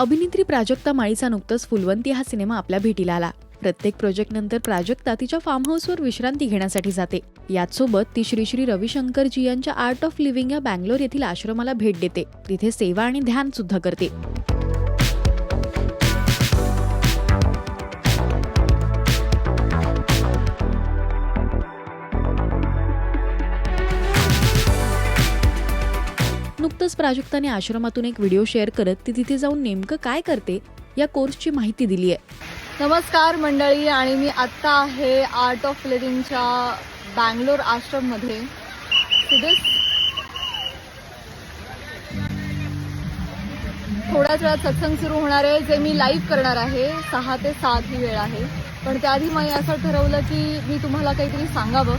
अभिनेत्री प्राजक्ता माळीचा नुकतंच फुलवंती हा सिनेमा आपल्या भेटीला आला. प्रत्येक प्रोजेक्टनंतर प्राजक्ता तिच्या फार्म हाऊसवर विश्रांती घेण्यासाठी जाते. याचसोबत ती श्री श्री रविशंकरजी यांच्या आर्ट ऑफ लिव्हिंग या बँगलोर येथील आश्रमाला भेट देते. तिथे सेवा आणि ध्यान सुद्धा करते. नुकतंच प्राजक्ताने आश्रमातून एक व्हिडिओ शेअर करत ती तिथे जाऊन नेमकं काय करते या कोर्सची माहिती दिली आहे. नमस्कार मंडळी आणि मी आत्ता आहे आर्ट ऑफ लिव्हिंगच्या बँगलोर आश्रममध्ये. सुदेश? थोड्याच वेळात सत्संग सुरू होणार आहे जे मी लाईव्ह करणार आहे. सहा ते सात ही वेळ आहे. पण त्याआधी मी असं ठरवलं की मी तुम्हाला काहीतरी सांगावं.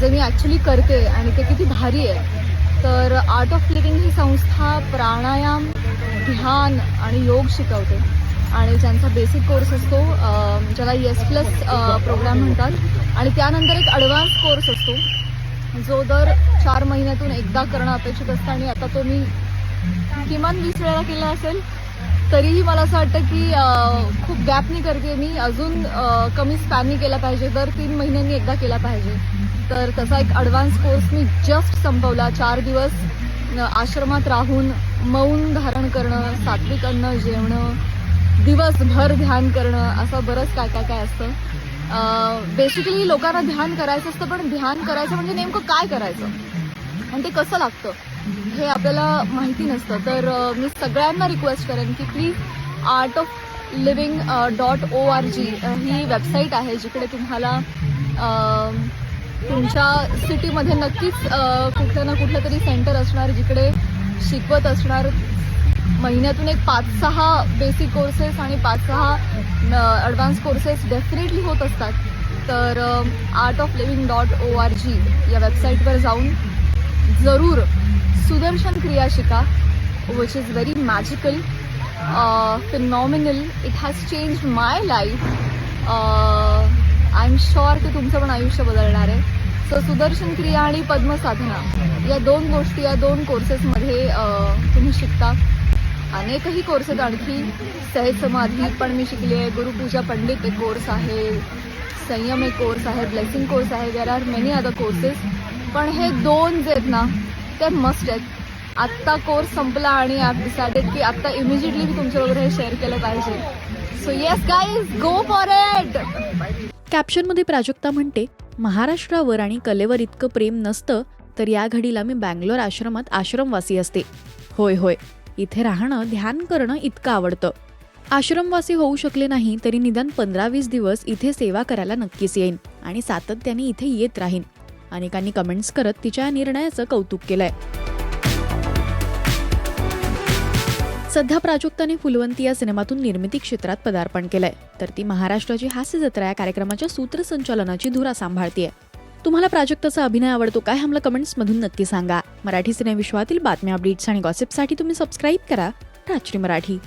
जे मी ॲक्च्युली करते आणि ते किती भारी आहे. तर आर्ट ऑफ लिव्हिंग ही संस्था प्राणायाम ध्यान आणि योग शिकवते. आणि ज्यांचा बेसिक कोर्स असतो ज्याला येस प्लस प्रोग्राम म्हणतात. आणि त्यानंतर एक ॲडव्हान्स कोर्स असतो. जो दर चार महिन्यातून एकदा करणं अपेक्षित असतं. आणि आता तो मी किमान वीस वेळा केला असेल तरीही मला असं वाटतं की खूप गॅपनी करते मी. अजून कमी स्पॅननी केला पाहिजे. दर तीन महिन्यांनी एकदा केला पाहिजे. तर तसा एक ॲडव्हान्स कोर्स मी जस्ट संपवला. चार दिवस आश्रमात राहून मौन धारण करणं सात्विक अन्न जेवणं दिवसभर ध्यान करणं असं बरंच काय काय काय असतं. बेसिकली लोकांना ध्यान करायचं असतं पण ध्यान करायचं म्हणजे नेमकं काय करायचं? आणि ते कसं लागतं? हे आपल्याला माहिती नसतं. तर मी सगळ्यांना रिक्वेस्ट करेन की please art of living dot O R G he website आहे जिकडे तुम्हाला तुमच्या सिटीमध्ये नक्कीच कुठलं ना कुठलं तरी सेंटर असणार जिकडे शिकवत असणार. महिन्यातून एक पाच सहा बेसिक कोर्सेस आणि पाच सहा ॲडव्हान्स कोर्सेस डेफिनेटली होत असतात. तर art of living dot O R G या वेबसाईटवर जाऊन जरूर सुदर्शन क्रिया शिका which is very magical phenomenal it has change my life I am sure की तुमचं पण आयुष्य बदलणार आहे. सो सुदर्शन क्रिया आणि पद्मसाधना या दोन गोष्टी या दोन कोर्सेसमध्ये uh, तुम्ही शिकता. अनेकही कोर्सेस आणखी. सहज समाधी पण मी शिकली आहे. गुरुपूजा पंडित एक कोर्स आहे. संयम एक कोर्स आहे. ब्लेसिंग कोर्स आहे. There are many other courses पण हे दोन जे आहेत ना तर मस्ट आहेत. आत्ता कोर्स संपला आणि आय डिसाइडेड की आत्ता इमिजिएटली मी तुमच्याबरोबर हे शेअर केलं पाहिजे. So yes guys go for it कॅप्शनमध्ये Prajakta म्हणते महाराष्ट्रावर आणि कलेवर इतकं प्रेम नसतं तर या घडीला मी बँगलोर आश्रमात आश्रमवासी असते. होय होय. इथे राहणं ध्यान करणं इतकं आवडतं. आश्रमवासी होऊ शकले नाही तरी निदान पंधरा वीस दिवस इथे सेवा करायला नक्कीच येईन आणि सातत्याने इथे येत राहीन. अनेकांनी कमेंट्स करत तिच्या या निर्णयाचं कौतुक केलंय. सध्या प्राजक्ताने फुलवंती या सिनेमातून निर्मिती क्षेत्रात पदार्पण केलंय. तर ती महाराष्ट्राची हास्य जत्रा या कार्यक्रमाच्या सूत्रसंचालनाची धुरा सांभाळतीये. तुम्हाला प्राजक्ताचा अभिनय आवडतो काय आम्हाला कमेंट्समधून नक्की सांगा. मराठी सिनेविश्वातील बातम्या अपडेट्स आणि गॉसिपसाठी तुम्ही सबस्क्राईब करा. राजश्री मराठी.